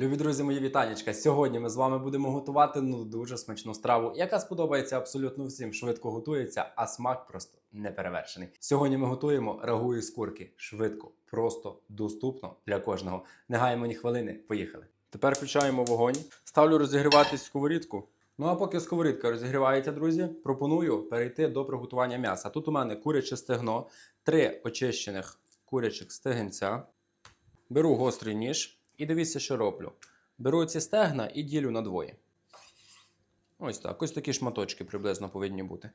Любі друзі, мої вітанечка. Сьогодні ми з вами будемо готувати ну дуже смачну страву, яка сподобається абсолютно всім. Швидко готується, а смак просто неперевершений. Сьогодні ми готуємо рагу із курки. Швидко, просто, доступно для кожного. Не гаємо ні хвилини. Поїхали. Тепер включаємо вогонь. Ставлю розігріватись сковорідку. Ну а поки сковорідка розігрівається, друзі, пропоную перейти до приготування м'яса. Тут у мене куряче стегно, три очищених курячих стегенця. Беру гострий ніж і дивіться, що роблю. Беру ці стегна і ділю на двоє. Ось так. Ось такі шматочки приблизно повинні бути.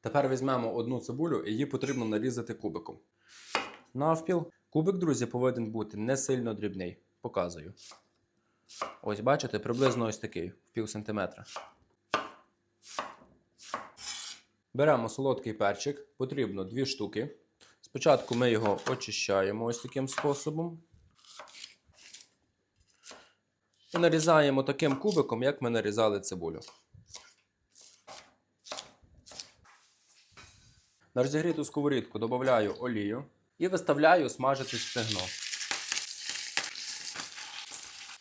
Тепер візьмемо одну цибулю і її потрібно нарізати кубиком. Навпіл. Кубик, друзі, повинен бути не сильно дрібний. Показую. Ось бачите, приблизно ось такий, в пів сантиметра. Беремо солодкий перчик, потрібно дві штуки. Спочатку ми його очищаємо ось таким способом. І нарізаємо таким кубиком, як ми нарізали цибулю. На розігріту сковорідку додаю олію і виставляю смажити стегно.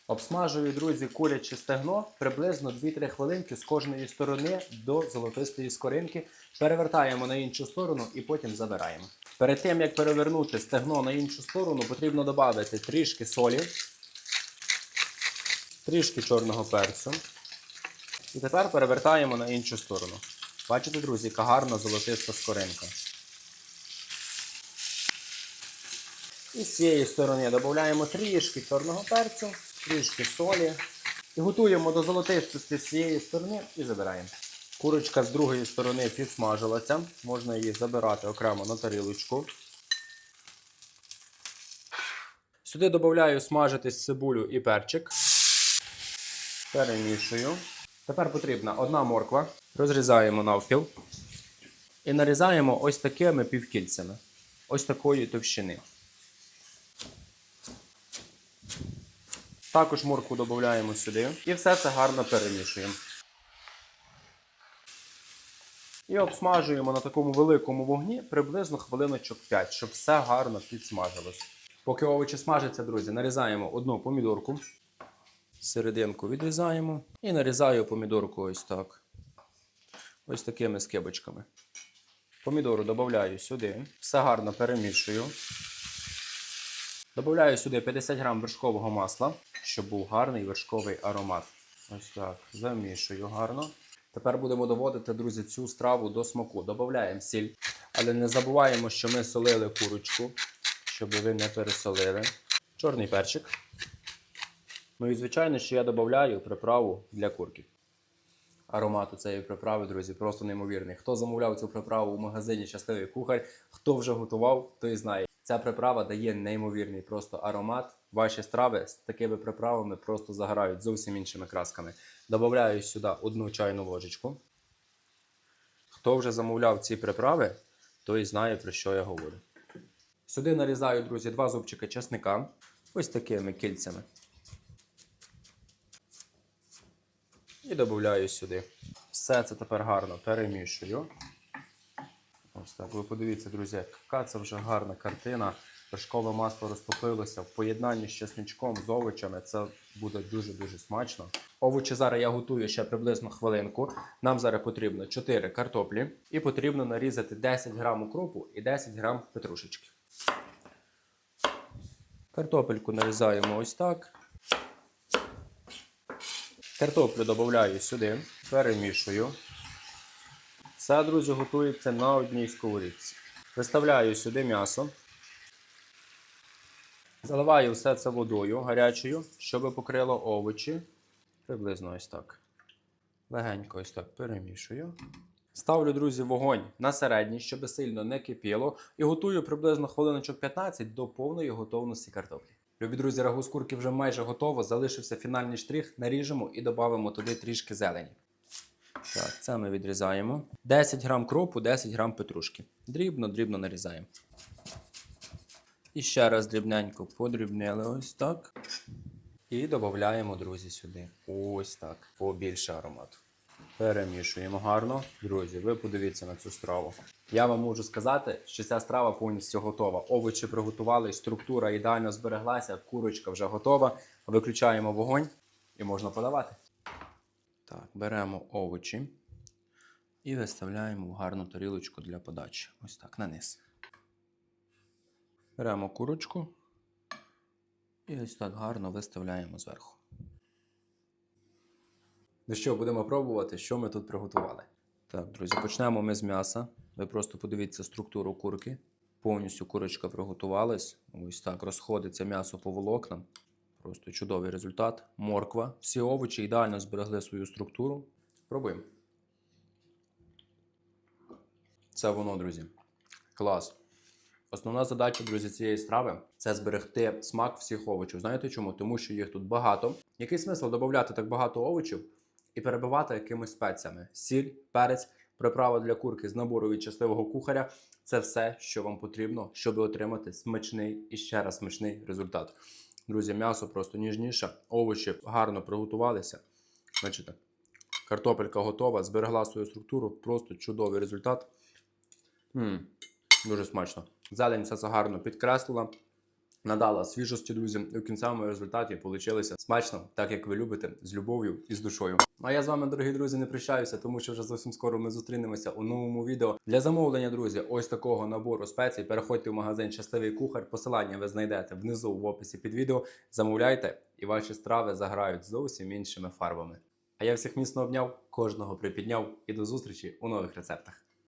Обсмажую, друзі, куряче стегно приблизно 2-3 хвилинки з кожної сторони до золотистої скоринки. Перевертаємо на іншу сторону і потім забираємо. Перед тим як перевернути стегно на іншу сторону, потрібно додати трішки солі, трішки чорного перцю. І тепер перевертаємо на іншу сторону. Бачите, друзі, яка гарна золотиста скоринка. І з цієї сторони додаємо трішки чорного перцю, трішки солі. І готуємо до золотистості з цієї сторони і забираємо. Курочка з другої сторони підсмажилася. Можна її забирати окремо на тарілочку. Сюди додаю смажитись цибулю і перчик. Перемішую. Тепер потрібна одна морква. Розрізаємо навпіл. І нарізаємо ось такими півкільцями. Ось такої товщини. Також моркву додаємо сюди. І все це гарно перемішуємо. І обсмажуємо на такому великому вогні приблизно хвилиночок 5, щоб все гарно підсмажилось. Поки овочі смажаться, друзі, нарізаємо одну помідорку. Серединку відрізаємо. І нарізаю помідорку ось так. Ось такими скибочками. Помідору додаю сюди. Все гарно перемішую. Добавляю сюди 50 грам вершкового масла, щоб був гарний вершковий аромат. Ось так. Замішую гарно. Тепер будемо доводити, друзі, цю страву до смаку. Додаємо сіль, але не забуваємо, що ми солили курочку, щоб ви не пересолили. Чорний перчик. Ну і звичайно, що я додаю приправу для курки. Аромат у цієї приправи, друзі, просто неймовірний. Хто замовляв цю приправу в магазині Щасливий кухар, хто вже готував, той знає. Ця приправа дає неймовірний просто аромат. Ваші страви з такими приправами просто заграють зовсім іншими красками. Добавляю сюди одну чайну ложечку. Хто вже замовляв ці приправи, той знає, про що я говорю. Сюди нарізаю, друзі, два зубчики чесника. Ось такими кільцями. І додаю сюди. Все це тепер гарно перемішую. Ось так. Ви подивіться, друзі, яка це вже гарна картина. Вершкове масло розтопилося в поєднанні з чесничком, з овочами. Це буде дуже-дуже смачно. Овочі зараз я готую ще приблизно хвилинку. Нам зараз потрібно 4 картоплі і потрібно нарізати 10 грам укропу і 10 грам петрушечки. Картопельку нарізаємо ось так. Картоплю додаю сюди, перемішую. Все, друзі, готується на одній сковорідці. Виставляю сюди м'ясо. Заливаю все це водою гарячою, щоб покрило овочі. Приблизно ось так. Легенько ось так перемішую. Ставлю, друзі, вогонь на середній, щоб сильно не кипіло. І готую приблизно хвилиночок 15 до повної готовності картоплі. Любі друзі, рагу з курки вже майже готово. Залишився фінальний штрих. Наріжемо і додамо туди трішки зелені. Так, це ми відрізаємо. 10 грам кропу, 10 грам петрушки. Дрібно, дрібно нарізаємо. І ще раз дрібненько подрібнили ось так. І додаємо, друзі, сюди. Ось так. Побільше аромату. Перемішуємо гарно. Друзі, ви подивіться на цю страву. Я вам можу сказати, що ця страва повністю готова. Овочі приготували, структура ідеально збереглася, курочка вже готова. Виключаємо вогонь і можна подавати. Так, беремо овочі і виставляємо в гарну тарілочку для подачі. Ось так, на низ. Беремо курочку і ось так гарно виставляємо зверху. Ну що, будемо пробувати, що ми тут приготували. Так, друзі, почнемо ми з м'яса. Ви просто подивіться структуру курки. Повністю курочка приготувалась. Ось так розходиться м'ясо по волокнам. Просто чудовий результат. Морква. Всі овочі ідеально зберегли свою структуру. Пробуємо. Це воно, друзі. Клас. Основна задача, друзі, цієї страви це зберегти смак всіх овочів. Знаєте чому? Тому що їх тут багато. Який смисл додати так багато овочів і перебивати якимись спеціями? Сіль, перець, приправа для курки з набору від щасливого кухаря це все, що вам потрібно, щоб отримати смачний і ще раз смачний результат. Друзі, м'ясо просто ніжніше, овочі гарно приготувалися. Бачите, картопелька готова, зберегла свою структуру, просто чудовий результат. м дуже смачно. Зелень все це гарно підкреслила, надала свіжості, друзі. І в кінцевому результаті вийшло смачно, так як ви любите, з любов'ю і з душою. Ну, А я з вами, дорогі друзі, не прощаюся, тому що вже зовсім скоро ми зустрінемося у новому відео. Для замовлення, друзі, ось такого набору спецій. Переходьте в магазин Щасливий кухар. Посилання ви знайдете внизу в описі під відео. Замовляйте, і ваші страви заграють зовсім іншими фарбами. А я всіх міцно обняв, кожного припідняв і до зустрічі у нових рецептах.